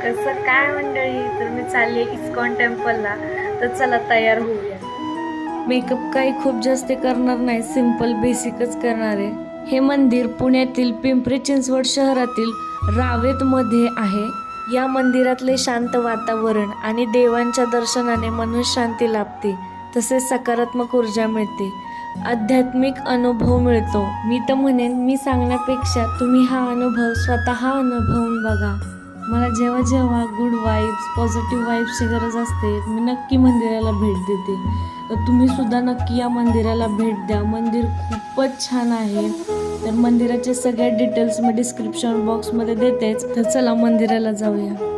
कसं काय मंडळी? तर मी चालले इस्कॉन टेम्पलला. तर चला तयार होऊया. मेकअप काही खूप जास्त करणार नाही सिंपल बेसिकच करणार आहे. हे मंदिर पुण्यातील पिंपरी चिंचवड शहरातील रावेतमध्ये आहे. या मंदिरातले शांत वातावरण आणि देवांच्या दर्शनाने मन शांती लाभते. तसेच सकारात्मक ऊर्जा मिळते. आध्यात्मिक अनुभव मिळतो. मी तर म्हणेन मी सांगण्यापेक्षा तुम्ही हा अनुभव स्वतः अनुभवून बघा. मला जेव्हा जेव्हा गुड वाईब्स पॉझिटिव्ह वाईब्सची गरज असते मी नक्की मंदिराला भेट देते. तर तुम्ही सुद्धा नक्की या मंदिराला भेट द्या. मंदिर खूपच छान आहे. तर मंदिराचे सगळ्या डिटेल्स मी डिस्क्रिप्शन बॉक्समध्ये देतेच. तर चला मंदिराला जाऊया.